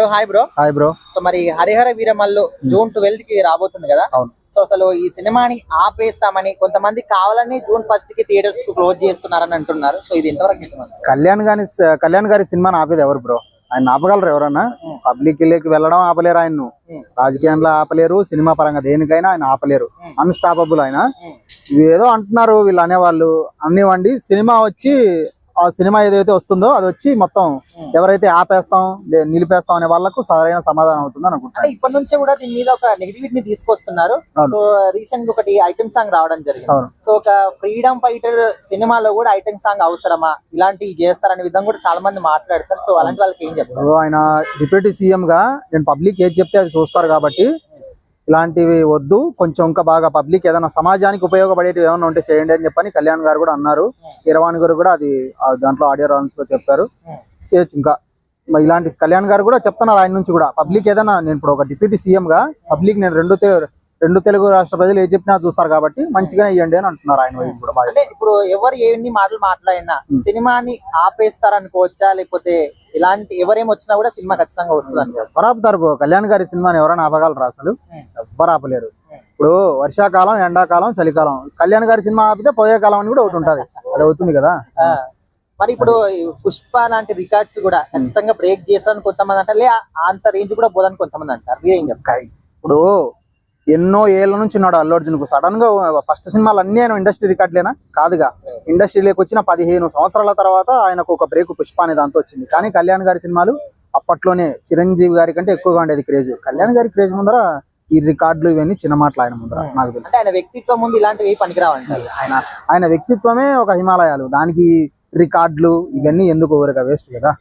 Bro hi bro hi bro so మరి Harihara Veeramallu June ట్వెల్త్కి రాబోతుంది కదా? అవును. సో అసలు ఈ సినిమాని ఆపేస్తామని కొంతమంది కావాలని జూన్ ఫస్ట్కి థియేటర్స్కు క్లోజ్ చేస్తున్నారని అంటున్నారు. సో ఇది ఎంతవరకు నిజమండి? కళ్యాణ్ గారి కళ్యాణ్ గారి సినిమాని ఆపేది ఎవరు బ్రో ఆయన ఆపగలరు ఎవరన్నా? పబ్లిక్లోకి వెళ్ళడం ఆపలేరు ఆయన్ను. ఉమ్. రాజకీయంలో ఆపలేరు సినిమా పరంగా దేనికైనా ఆయన ఆపలేరు. అన్స్టాపబుల్ ఆయన. ఉమ్. ఇవి ఏదో అంటున్నారు వీళ్ళు అనేవాళ్ళు. అన్నివ్వండి సినిమా వచ్చి ఆ సినిమా ఏదైతే వస్తుందో అది వచ్చి మొత్తం ఎవరైతే ఆపేస్తాం నిలిపేస్తాం అనే వాళ్ళకు సరైన సమాధానం అవుతుంది అనుకుంటున్నాను. అంటే ఇప్పటి నుంచే కూడా దీని మీద ఒక నెగిటివిటీ తీసుకొస్తున్నారు. సో రీసెంట్గా ఒకటి ఐటమ్ సాంగ్ రావడం జరిగింది. సో ఒక ఫ్రీడమ్ ఫైటర్ సినిమాలో కూడా ఐటమ్ సాంగ్ అవసరమా? ఇలాంటివి చేస్తారనే విధంగా కూడా చాలా మంది మాట్లాడతారు. సో అలాంటి వాళ్ళకి ఏం చెప్తారు? ఆయన డిప్యూటీ సీఎం గా నేను పబ్లిక్ ఏది చెప్తే అది చూస్తారు కాబట్టి ఇలాంటివి వద్దు. కొంచెం ఇంకా బాగా పబ్లిక్ ఏదైనా సమాజానికి ఉపయోగపడేటివి ఏమైనా ఉంటే చేయండి అని చెప్పని కళ్యాణ్ గారు కూడా అన్నారు. ఇరవాణి గారు కూడా అది దాంట్లో ఆడియో రాన్స్లో చెప్పారు. చేయొచ్చు ఇంకా. ఇలాంటి కళ్యాణ్ గారు కూడా చెప్తున్నారు ఆయన నుంచి కూడా. పబ్లిక్ ఏదైనా నేను ఇప్పుడు ఒక డిప్యూటీ సీఎం గా పబ్లిక్ నేను రెండు రెండు తెలుగు రాష్ట్ర ప్రజలు ఏ చెప్పినా చూస్తారు కాబట్టి మంచిగానే ఇవ్వండి అని అంటున్నారు ఆయన కూడా అంటే ఇప్పుడు ఎవరు ఎన్ని మాటలు మాట్లాడినా సినిమాని ఆపేస్తారనుకోవచ్చా? లేకపోతే ఇలాంటి ఎవరేం వచ్చినా కూడా సినిమా ఖచ్చితంగా వస్తుంది ఎవరు ఆపుతారు బ్రో? కళ్యాణ్ గారి సినిమాని ఎవరైనా ఆపగలరా అసలు? ఆపలేరు. ఇప్పుడు వర్షాకాలం ఎండాకాలం చలికాలం. కళ్యాణ్ గారి సినిమా ఆపితే పోయే కాలం అని కూడా ఒకటి ఉంటది. అది అవుతుంది కదా. మరి ఇప్పుడు పుష్ప లాంటి రికార్డ్స్ కూడా ఖచ్చితంగా బ్రేక్ చేస్తారని కొంతమంది అంటారు. లే అంత రేంజ్ కూడా పోదని కొంతమంది అంటారు. ఇప్పుడు ఎన్నో ఏళ్ళ నుంచి ఉన్నాడు అల్లు అర్జున్కు సడన్గా ఫస్ట్ సినిమాలు అన్ని ఆయన ఇండస్ట్రీ రికార్డులేనా కాదుగా. ఇండస్ట్రీలోకి వచ్చిన పదిహేను సంవత్సరాల తర్వాత ఆయనకు ఒక బ్రేక్ పుష్ప అనే దాంతో వచ్చింది. కానీ కళ్యాణ్ గారి సినిమాలు అప్పట్లోనే చిరంజీవి గారి కంటే ఎక్కువగా ఉండేది క్రేజ్ కళ్యాణ్ గారి క్రేజ్ ముందర ఈ రికార్డులు ఇవన్నీ చిన్న మాటలు ఆయన ముందర నాకు తెలుసు. ఆయన వ్యక్తిత్వం ముందు ఇలాంటివి పనికిరావంటారు. ఆయన ఆయన వ్యక్తిత్వమే ఒక హిమాలయాలు. దానికి రికార్డులు ఇవన్నీ ఎందుకు ఊరక? వేస్ట్ కదా.